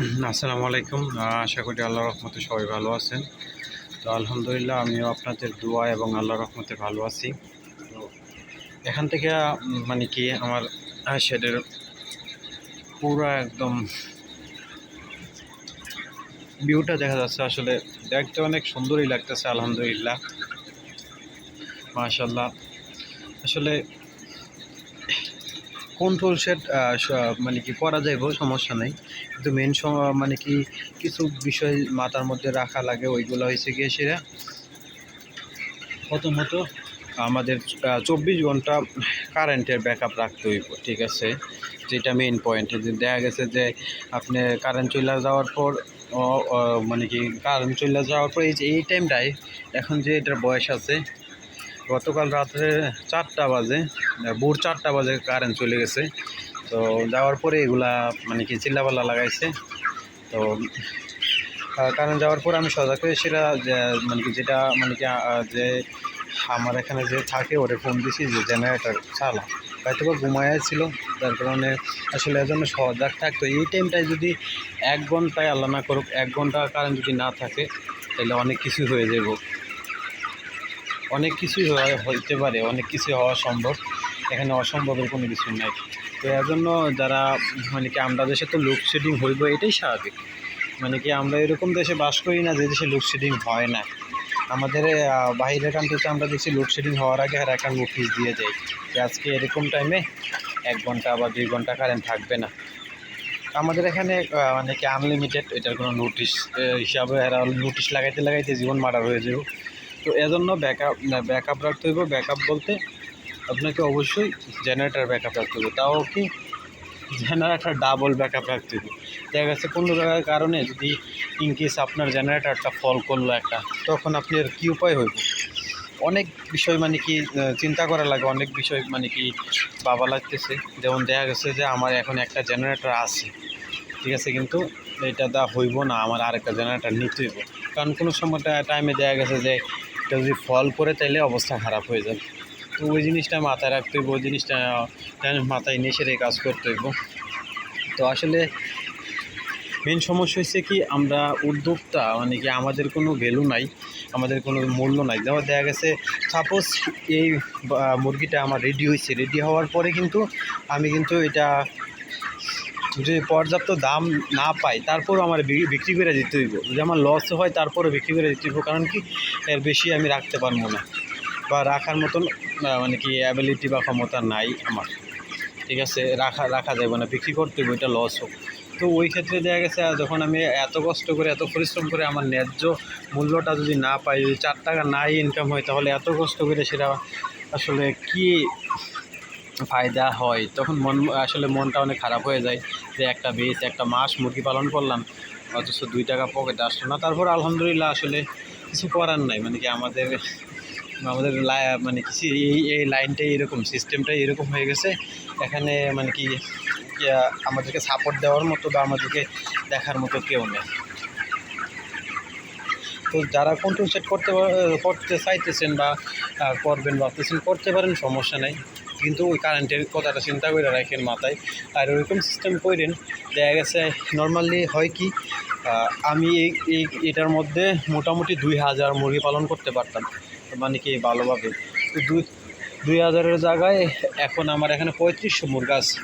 আসসালামু আলাইকুম। আশা করি আল্লাহ রহমতে সবাই ভালো আছেন। তো আলহামদুলিল্লাহ, আমিও আপনাদের দোয়া এবং আল্লাহ রহমতে ভালো আছি। তো এখান থেকে মানে কি আমার শেডের পুরো একদম ভিউটা দেখা যাচ্ছে। আসলে দেখতে অনেক সুন্দরই লাগতেছে, আলহামদুলিল্লাহ। মাশাল্লাহ আসলে কন্ট্রোল সেট মানে কি করা যাইব সমস্যা নেই। কিন্তু মেন মানে কি কিছু বিষয় মাথার মধ্যে রাখা লাগে, ওইগুলো হয়েছে গিয়ে সেরা প্রথমত আমাদের চব্বিশ ঘণ্টা কারেন্টের ব্যাকআপ রাখতে হইব, ঠিক আছে? যেটা মেইন পয়েন্ট দেখা গেছে যে আপনি কারেন্ট চলে যাওয়ার পর মানে কি কারেন্ট চলে যাওয়ার পর, এই যে, এই টাইমটায় এখন যে এটার বয়স আছে গতকাল রাত্রে চারটা বাজে ভোর চারটা বাজে কারেন্ট চলে গেছে। তো যাওয়ার পরে এগুলা মানে কি চিল্লাপাল্লা লাগাইছে। তো কারেন্ট যাওয়ার পর আমি সজাগ হয়ে সেটা, যে- মানে কি যেটা মানে কি যে, আমার এখানে যে থাকে, ওরে ফোন দিছি যে জেনারেটর চালা। হয়তো বা ঘুমায় ছিল, যার কারণে আসলে এজন্য সজাগ থাকতো। এই টাইমটায় যদি এক ঘন্টায় আল্লাহ না করুক, এক ঘণ্টা কারেন্ট যদি না থাকে, তাহলে অনেক কিছু হয়ে যাব অনেক কিছুই হইতে পারে, অনেক কিছু হওয়া সম্ভব। এখানে অসম্ভবের কোনো কিছু নাই। তো এর জন্য যারা মানে কি আমরা দেশে তো লোডশেডিং হইব এটাই স্বাভাবিক। মানে কি আমরা এরকম দেশে বাস করি না যে দেশে লোডশেডিং হয় না। আমাদের বাইরের কান্ট্রিতে আমরা দেখছি লোডশেডিং হওয়ার আগে আর একটা নোটিশ দিয়ে দেয় যে আজকে এরকম টাইমে এক ঘণ্টা বা দুই ঘণ্টা কারেন্ট থাকবে না। আমাদের এখানে মানে কি আনলিমিটেড এটার কোনো নোটিশ হিসাবে এরা নোটিশ লাগাইতে লাগাইতে জীবন মারার হয়ে যাবে তো এজন্য ব্যাকআপ ব্যাকআপ রাখতে হইব। ব্যাকআপ বলতে আপনাকে অবশ্যই জেনারেটার ব্যাকআপ রাখতে হবে তাও কি? জেনারেটার ডাবল ব্যাকআপ রাখতে হবে দেখা গেছে কোনো জায়গার কারণে যদি ইনকেস আপনার জেনারেটারটা ফল করল একটা, তখন আপনি আর কী উপায় হইব? অনেক বিষয় মানে কি চিন্তা করা লাগে। অনেক বিষয় মানে কি বাবা লাগতেছে। যেমন দেখা গেছে যে আমার এখন একটা জেনারেটর আছে। ঠিক আছে, কিন্তু এটা দা হইব না। আমার আরেকটা জেনারেটর নিতে হইব। কারণ কোনো সময় টাইমে দেখা গেছে যে এটা যদি ফল করে তাইলে অবস্থা খারাপ হয়ে যাবে। তো ওই জিনিসটা মাথায় রাখতে হইব, ওই জিনিসটা মাথায় নিয়ে সেরে কাজ করতে হইব। তো আসলে মেন সমস্যা হচ্ছে কি, আমরা উদ্যোক্তা মানে কি আমাদের কোনো ভ্যালু নাই, আমাদের কোনো মূল্য নাই। যেমন দেখা গেছে সাপোজ এই মুরগিটা আমার রেডি হয়েছে রেডি হওয়ার পরে কিন্তু আমি কিন্তু এটা যদি পর্যাপ্ত দাম না পাই তারপরও আমার বিক্রি করে দিতে হইব। যদি আমার লস হয়, তারপরও বিক্রি করে দিতে হইব, কারণ কি এর বেশি আমি রাখতে পারব না বা রাখার মতন মানে কি অ্যাবিলিটি বা ক্ষমতা নাই আমার। ঠিক আছে, রাখা রাখা যাবে না, বিক্রি করতে হবে এটা লস হোক। তো ওই ক্ষেত্রে দেখা গেছে যখন আমি এত কষ্ট করে, এত পরিশ্রম করে আমার ন্যায্য মূল্যটা যদি না পাই, যদি চার টাকা নাই ইনকাম হয়, তাহলে এত কষ্ট করে সেটা আসলে কি ফায়দা হয় তখন মন আসলে মনটা অনেক খারাপ হয়ে যায় যে একটা বেশ একটা মাস মুরগি পালন করলাম অথচ দুই টাকা পকেটে আসলো না। তারপর আলহামদুলিল্লাহ আসলে কিছু করার নাই মানে কি আমাদের আমাদের মানে কিছু এই এই লাইনটাই এরকম সিস্টেমটাই এরকম হয়ে গেছে। এখানে মানে কি কি, আমাদেরকে সাপোর্ট দেওয়ার মতো বা আমাদেরকে দেখার মতো কেউ নেই। তো যারা কন্ট্রোল সেট করতে করতে চাইতেছেন বা করবেন ভাবতেছেন করতে পারেন, সমস্যা নেই। কিন্তু ওই কারেন্টের কথাটা চিন্তা করে রাখেন মাথায়। আর ওইরকম সিস্টেম করেন, দেখা গেছে নর্মালি হয় কি আমি এই এই, এটার মধ্যে মোটামুটি দুই হাজার মুরগি পালন করতে পারতাম। মানে কি ভালোভাবে। তো দুই দুই হাজারের জায়গায় এখন আমার এখানে পঁয়ত্রিশশো মুরগা আছে।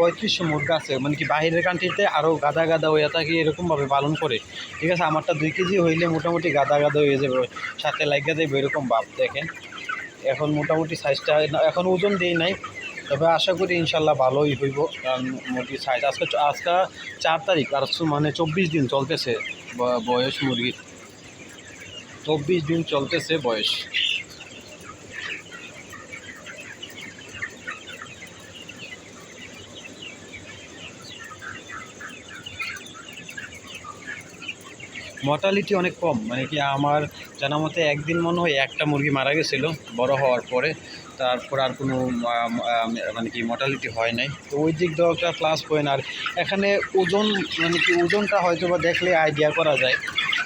পঁয়ত্রিশশো মুরগা আছে মানে কি বাইরের কান্ট্রিতে আরও গাদা গাদা হয়ে থাকে, এরকমভাবে পালন করে। ঠিক আছে, আমারটা দুই কেজি হইলে মোটামুটি গাদা গাদা হয়ে যাবে, সাথে লাগিয়ে যাবে এরকম ভাব, দেখেন। এখন মোটামুটি সাইজটা এখন ওজন দিই নাই, তবে আশা করি ইনশাল্লাহ ভালোই হইব, কারণ মুরগির সাইজ আজকে আজকে চার তারিখ, আর মানে চব্বিশ দিন চলতেছে বয়স মুরগির। চব্বিশ দিন চলতেছে বয়স। মর্টালিটি অনেক কম। মানে কি আমার জানা মতে একদিন মনে হয় একটা মুরগি মারা গেছিল, বড় হওয়ার পরে। তারপর আর কোনো মানে কি মর্টালিটি হয় নাই। তো ওই দিক দিয়েও একটা প্লাস পয়েন্ট আর এখানে ওজন মানে কি ওজনটা হয়তো বা দেখলে আইডিয়া করা যায়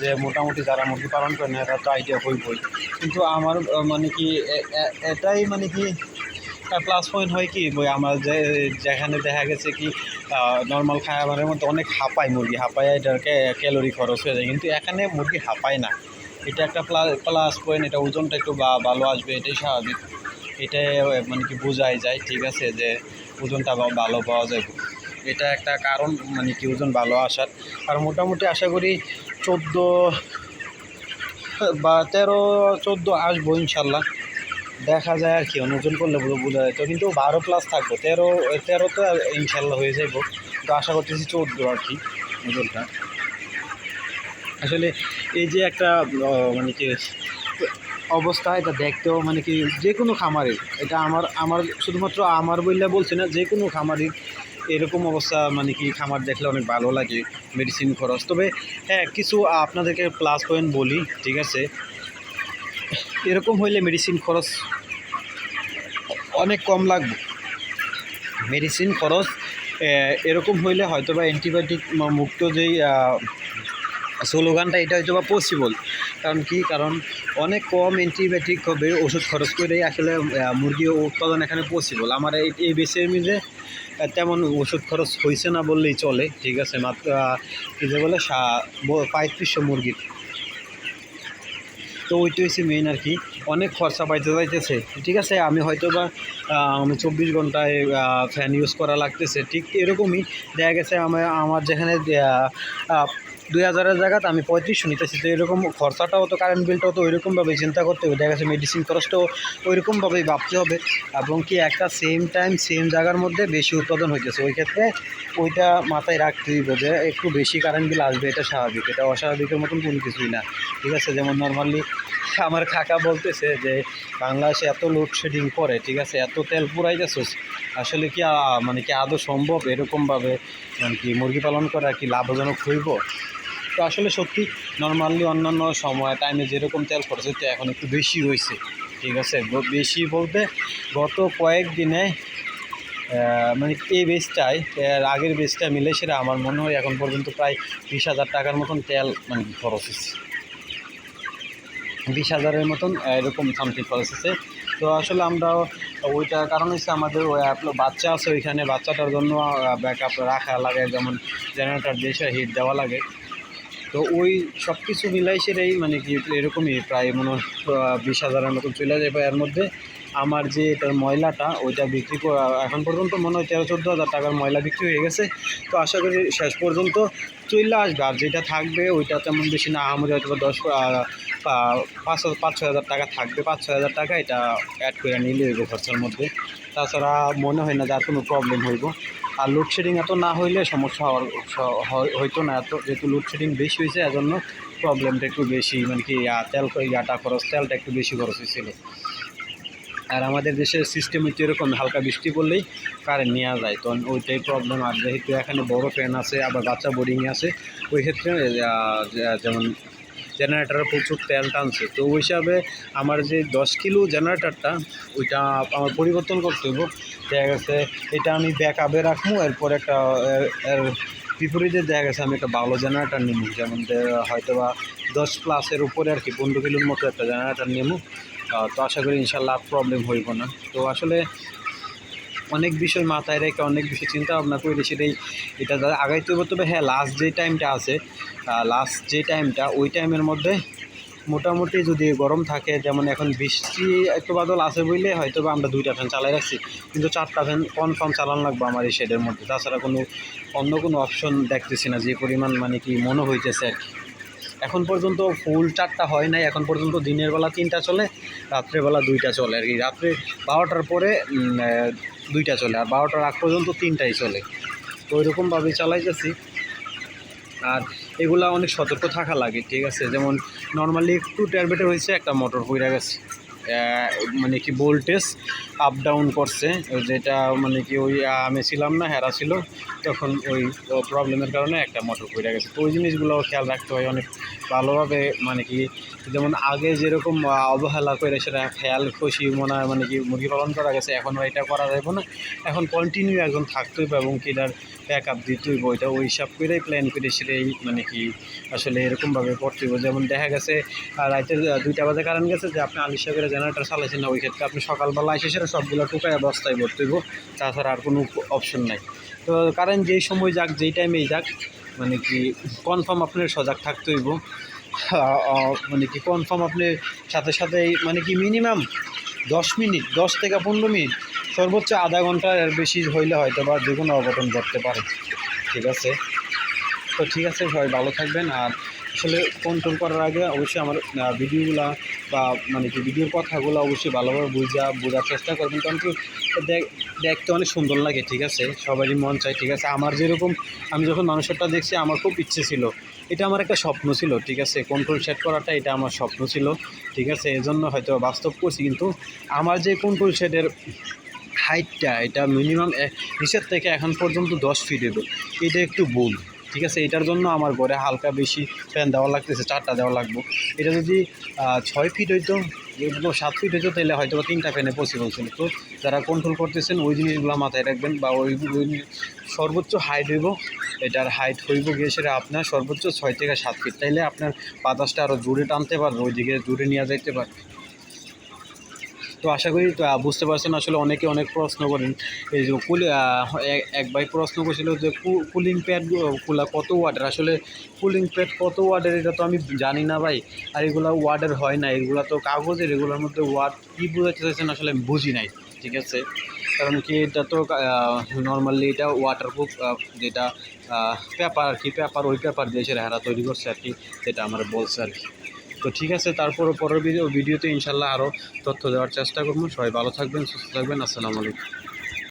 যে মোটামুটি যারা মুরগি পালন করেন, এরা তো আইডিয়া হইবই। কিন্তু আমার মানে কি এটাই মানে কি প্লাস পয়েন্ট হয় কি আমার যে, যেখানে দেখা গেছে কি নর্মাল খাবারের মধ্যে অনেক হাঁপায় মুরগি। হাঁপায় এটার ক্যালোরি খরচ হয়ে যায়। কিন্তু এখানে মুরগি হাঁপায় না। এটা একটা প্লাস পয়েন্ট এটা ওজনটা একটু ভালো আসবে, এটাই স্বাভাবিক। এটাই মানে কি বোঝাই যায়, ঠিক আছে, যে ওজনটা ভালো পাওয়া যাবে। এটা একটা কারণ মানে কি ওজন ভালো আসার। আর মোটামুটি আশা করি চোদ্দ, বা তেরো, চোদ্দ আসব ইনশাল্লাহ। দেখা যায় আর কি ওজন করলে বোঝা যায়। তো কিন্তু বারো প্লাস থাকব, তেরো তেরো তো ইনশাল্লাহ হয়ে যাব তো আশা করতেছি চোদ্দ আর কি ওজনটা আসলে এই যে একটা মানে কি অবস্থা, এটা দেখতেও মানে কি যে কোনো খামারের এটা আমার আমার শুধুমাত্র আমার বললে বলছি না, যে কোনো খামারের এরকম অবস্থা মানে কি খামার দেখলে অনেক ভালো লাগে মেডিসিন খরচ। তবে হ্যাঁ কিছু আপনাদেরকে প্লাস পয়েন্ট বলি, ঠিক আছে? এরকম হইলে মেডিসিন খরচ অনেক কম লাগবে। মেডিসিন খরচ এরকম হইলে হয়তো বা অ্যান্টিবায়োটিক মুক্ত যেই স্লোগানটা এটা হয়তো বা পসিবল কারণ কি? কারণ অনেক কম অ্যান্টিবায়োটিক হবে, ওষুধ খরচ করেই আসলে মুরগি উৎপাদন এখানে পসিবল আমার এই বেসের মিলে তেমন ওষুধ খরচ হয়েছে না বললেই চলে, ঠিক আছে? মাত্র কী যে বলে পঁয়ত্রিশশো মুরগির। তো ওইটা হচ্ছে মেইন আর কি। অনেক খরচা পাইতে যাইতেছে। ঠিক আছে? আমি হয়তো বা আমি চব্বিশ ঘন্টায় ফ্যান ইউজ করা লাগতেছে। ঠিক এরকমই দেখা গেছে আমার আমার যেখানে দুই হাজারের জায়গাতে আমি পঁয়ত্রিশশো নিতেছি। তো এরকম খরচাটাও তো কারেন্ট বিলটাও তো ওইরকমভাবে চিন্তা করতে হবে। দেখা গেছে মেডিসিন খরচটাও ওইরকমভাবেই ভাবতে হবে। এবং কি একটা সেম টাইম সেম জায়গার মধ্যে বেশি উৎপাদন হইতেছে। ওই ক্ষেত্রে ওইটা মাথায় রাখতে হবে যে, একটু বেশি কারেন্ট বিল আসবে, এটা স্বাভাবিক। এটা অস্বাভাবিকের মতন কোনো কিছুই না। ঠিক আছে? যেমন নর্মালি আমার কাকা বলতেছে যে বাংলাদেশে এত লোডশেডিং করে ঠিক আছে? এত তেল পুরাইতেছিস, আসলে কি মানে কি আদৌ সম্ভব এরকমভাবে মানে কি মুরগি পালন করা কি লাভজনক হইব? তো আসলে সত্যি নর্মালি অন্যান্য সময় টাইমে যেরকম তেল খরচ হতো এখন একটু বেশি হয়েছে ঠিক আছে? বেশি বলতে গত কয়েক দিনে মানে এই বেসটায় এর আগের বেসটা মিলে সেটা আমার মনে হয় এখন পর্যন্ত প্রায় বিশ হাজার টাকার মতন তেল মানে খরচ হচ্ছে বিশ হাজারের মতন এরকম সামথিং খরচ আছে। তো আসলে আমরা ওইটার কারণ হচ্ছে আমাদের ওই বাচ্চা আছে ওইখানে, বাচ্চাটার জন্য ব্যাক আপ রাখা লাগে, যেমন জেনারেটার দেশে হিট দেওয়া লাগে। তো ওই সব কিছু মিলাই সেটাই মানে কি এরকমই প্রায় মনে বিশ হাজারের মতন চলে যায় এর মধ্যে। আমার যে এটার ময়লাটা, ওইটা বিক্রি করা এখন পর্যন্ত মনে হয় তেরো চোদ্দ হাজার টাকার ময়লা বিক্রি হয়ে গেছে। তো আশা করি শেষ পর্যন্ত চলে আসবে। আর যেটা থাকবে, ওইটা তেমন বেশি না, আমাদের হয়তো দশ পাঁচ পাঁচ ছয় হাজার টাকা থাকবে। পাঁচ ছয় হাজার টাকা এটা অ্যাড করে নিলে হইব খরচার মধ্যে। তাছাড়া মনে হয় না যার কোনো প্রবলেম হইব। আর লোডশেডিং এত না হইলে সমস্যা হওয়ার হয়- হইতো না এত। যেহেতু লোডশেডিং বেশি হয়েছে, এজন্য প্রবলেমটা একটু বেশি। মানে কি তেল ইয়াটা খরচ, তেলটা একটু বেশি খরচ হয়েছিল। আর আমাদের দেশের সিস্টেম হচ্ছে এরকম, হালকা বৃষ্টি পড়লেই কারেন্ট নেওয়া যায়। তো ওইটাই প্রবলেম আর যেহেতু এখানে বড় ফ্যান আছে, আবার বাচ্চা বোর্ডিংয়ে আছে, ওই ক্ষেত্রে যেমন জেনারেটারে প্রচুর তেল টানছে। তো ওই হিসাবে আমার যে দশ কিলো জেনারেটারটা ওইটা আমার পরিবর্তন করতে হইব। দেখা গেছে, এটা আমি ব্যাক আপে রাখব, এরপর একটা বিপরীতে দেখা গেছে, আমি একটা ভালো জেনারেটার নিমু, যেমন হয়তো বা দশ প্লাসের উপরে আর কি, পনেরো কিলোর মতো একটা জেনারেটার নিমু। তো আশা করি ইনশাল্লাহ প্রবলেম হইব না। তো আসলে অনেক বিষয় মাথায় রেখে অনেক বিষয় চিন্তা ভাবনা করে সেটাই এটা আগাইতে হবে। তবে হ্যাঁ লাস্ট যে টাইমটা আছে লাস্ট যে টাইমটা ওই টাইমের মধ্যে মোটামুটি যদি গরম থাকে, যেমন এখন বৃষ্টি একটু বাদল আছে বললে হয়তো বা আমরা দুইটা ফ্যান চালাই রাখছি। কিন্তু চারটা ফ্যান কনফার্ম চালান লাগবে আমার এই শেডের মধ্যে। তাছাড়া কোনো অন্য কোনো অপশন দেখতেছি না, যে পরিমাণ মানে কি মনে হইতেছে আর কি। এখন পর্যন্ত ফুল চারটা হয় নাই, এখন পর্যন্ত দিনের বেলা তিনটা চলে রাত্রেবেলা দুইটা চলে আর কি। রাত্রে বারোটার পরে দুইটা চলে, আর বারোটার আগ পর্যন্ত তিনটাই চলে। তো ওইরকমভাবেই চালাইতেছি। আর এগুলা অনেক সতর্ক থাকা লাগে, ঠিক আছে? যেমন নর্মালি একটু ট্যারবেটার হয়েছে, একটা মোটর পইরা গেছে। মানে কি ভোল্টেজ আপ ডাউন করছে। যেটা মানে কি ওই আমি ছিলাম না, হেরা ছিল, তখন ওই প্রবলেমের কারণে একটা মোটর পইরা গেছে। তো ওই জিনিসগুলো খেয়াল রাখতে হয় অনেক ভালোভাবে মানে কি যেমন আগে যেরকম অবহেলা করে সেটা খেয়াল, খুশি মনে হয় মানে কি মুরগি পালন করা গেছে, এখন এটা করা যাবে না। এখন কন্টিনিউ একজন থাকতে হইবে এবং কি এটার ব্যাক আপ দিতে হইব, এটা ওই হিসাব করেই প্ল্যান করে সেটাই মানে কি আসলে এরকমভাবে করতে হইব। যেমন দেখা গেছে রাতের দুইটা বাজে কারণ গেছে যে আপনি আলিশা করে জেনারেটার চালাইছেন না, ওই ক্ষেত্রে আপনি সকালবেলা এসে সেটা সবগুলো টুকায় বস্তায় ভরতে হইব, তাছাড়া আর কোনো অপশন নাই। তো কারেন্ট যেই সময় যাক, যেই টাইমেই যাক মানে কি কনফার্ম আপনার সজাগ থাকতে হইব। মানে কি কনফার্ম আপনি সাথে সাথে মানে কি মিনিমাম দশ মিনিট দশ থেকে পনেরো মিনিট সর্বোচ্চ আধা ঘণ্টা এর বেশি হইলে হয়তো বা যে কোনো অঘটন ঘটতে পারে। ঠিক আছে? তো ঠিক আছে, সবাই ভালো থাকবেন। আর আসলে কন্ট্রোল করার আগে অবশ্যই আমার ভিডিওগুলা বা মানে কি ভিডিওর কথাগুলো অবশ্যই ভালোভাবে বুঝা, বোঝার চেষ্টা করবেন। কারণ কি দেখ- দেখতে অনেক সুন্দর লাগে, ঠিক আছে? সবারই মন চায়, ঠিক আছে? আমার যেরকম, আমি যখন মানুষেরটা দেখছি, আমার খুব ইচ্ছে ছিল। এটা আমার একটা স্বপ্ন ছিল, ঠিক আছে? কন্ট্রোল সেট করাটা এটা আমার স্বপ্ন ছিল, ঠিক আছে? এজন্য হয়তো বাস্তব করছি, কিন্তু আমার যে কন্ট্রোল সেটের হাইটটা, এটা মিনিমাম নিচের থেকে এখন পর্যন্ত দশ ফিট হবে। এটা একটু ভুল ঠিক আছে? এটার জন্য আমার ঘরে হালকা বেশি ফ্যান দেওয়া লাগতেছে, চারটা দেওয়া লাগবো। এটা যদি ছয় ফিট হইতো সাত ফিট হইতো, তাহলে হয়তো বা তিনটা ফ্যানে পসিবল ছিল। তো যারা কন্ট্রোল করতেছেন, ওই জিনিসগুলো মাথায় রাখবেন বা ওই সর্বোচ্চ হাইট হইব, এটার হাইট হইব গিয়ে সেটা আপনার সর্বোচ্চ ছয় থেকে সাত ফিট তাইলে আপনার বাতাসটা আরও জোরে টানতে পারবে, ওইদিকে জোরে নিয়ে যাইতে পারবে। তো আশা করি বুঝতে পারছেন আসলে অনেকে অনেক প্রশ্ন করেন। এই যে কুল এক- ভাই প্রশ্ন করেছিল যে কুলিং প্যাড কুলা কত ওয়াটের আসলে কুলিং প্যাড কত ওয়াটের এটা তো আমি জানি না ভাই। আর এগুলো ওয়ার্ডের হয় না, এগুলো তো কাগজের, এগুলোর মধ্যে ওয়াট কী বোঝাতে চাইছেন আসলে আমি বুঝি নাই, ঠিক আছে? কারণ কি এটা তো নর্মালি এটা ওয়াটার ওয়াটারপ্রুফ যেটা পেপার আর কি পেপার ওই পেপার দিয়ে সেটা হারা তৈরি করছে আর কি, যেটা আমার বলছে আর কি। তো ঠিক আছে তারপর পরের ভিডিও ভিডিওতে ইনশাল্লাহ আরও তথ্য দেওয়ার চেষ্টা করব। সবাই ভালো থাকবেন, সুস্থ থাকবেন। আসসালামু আলাইকুম।